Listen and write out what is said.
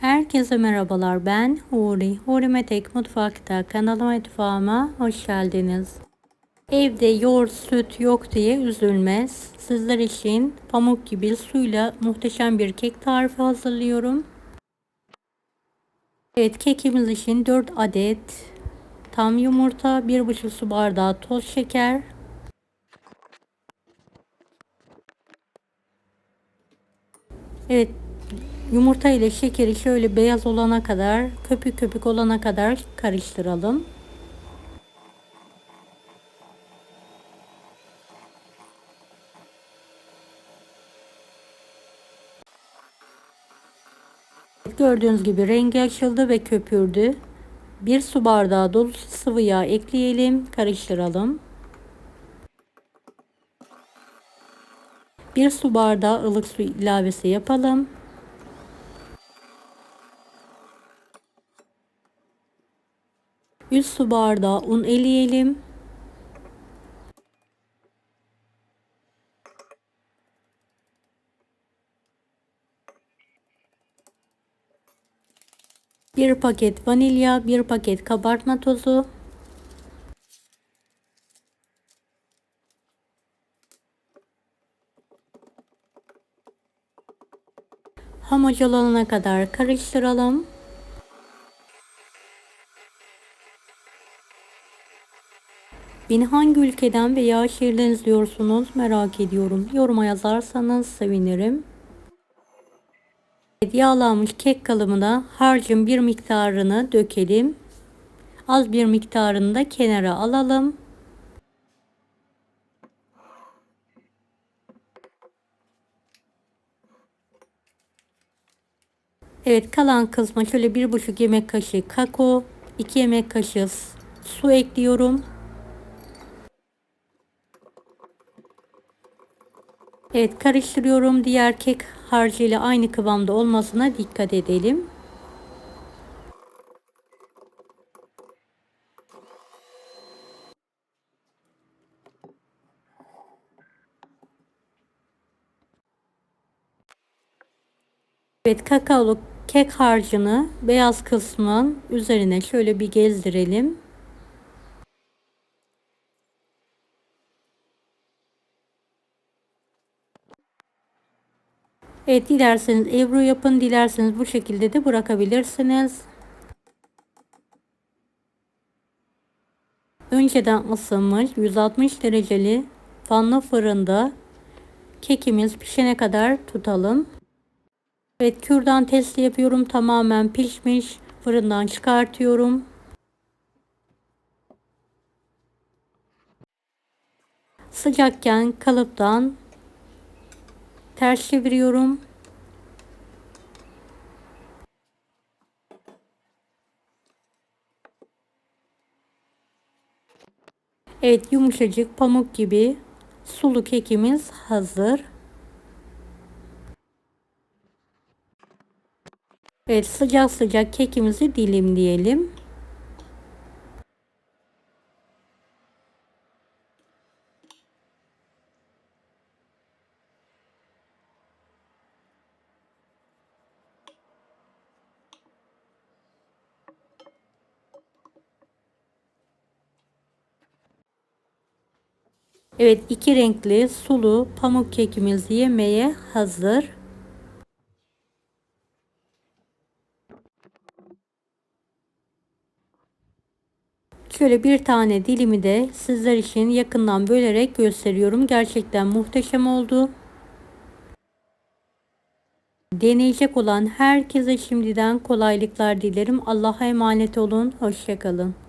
Herkese merhabalar ben Huri. Huri Metek Mutfak'ta kanalıma mutfağıma hoş geldiniz. Evde yoğurt süt yok diye üzülmez. Sizler için pamuk gibi suyla muhteşem bir kek tarifi hazırlıyorum. Evet kekimiz için 4 adet tam yumurta, 1,5 su bardağı toz şeker, Evet Yumurta ile şekeri şöyle beyaz olana kadar, köpük köpük olana kadar karıştıralım. Gördüğünüz gibi rengi açıldı ve köpürdü. Bir su bardağı dolusu sıvı yağ ekleyelim, karıştıralım. Bir su bardağı ılık su ilavesi yapalım. 100 su bardağı un eleyelim. Bir paket vanilya, bir paket kabartma tozu, homojenolana kadar karıştıralım. Beni hangi ülkeden veya şehirden izliyorsunuz merak ediyorum. Yoruma yazarsanız sevinirim. Yağlanmış kek kalıbına harcın bir miktarını dökelim. Az bir miktarını da kenara alalım. Evet kalan kısma şöyle bir buçuk yemek kaşığı kakao, 2 yemek kaşığı su ekliyorum. Evet karıştırıyorum. Diğer kek harcıyla aynı kıvamda olmasına dikkat edelim. Evet kakaolu kek harcını beyaz kısmın üzerine şöyle bir gezdirelim. Evet dilerseniz ebru yapın dilerseniz bu şekilde de bırakabilirsiniz. Önceden ısınmış 160 dereceli fanlı fırında kekimiz pişene kadar tutalım. Evet kürdan testi yapıyorum tamamen pişmiş fırından çıkartıyorum. Sıcakken kalıptan ters çeviriyorum. Evet yumuşacık pamuk gibi sulu kekimiz hazır. Evet sıcak sıcak kekimizi dilimleyelim. Evet iki renkli sulu pamuk kekimiz yemeye hazır. Şöyle bir tane dilimi de sizler için yakından bölerek gösteriyorum. Gerçekten muhteşem oldu. Deneyecek olan herkese şimdiden kolaylıklar dilerim. Allah'a emanet olun. Hoşçakalın.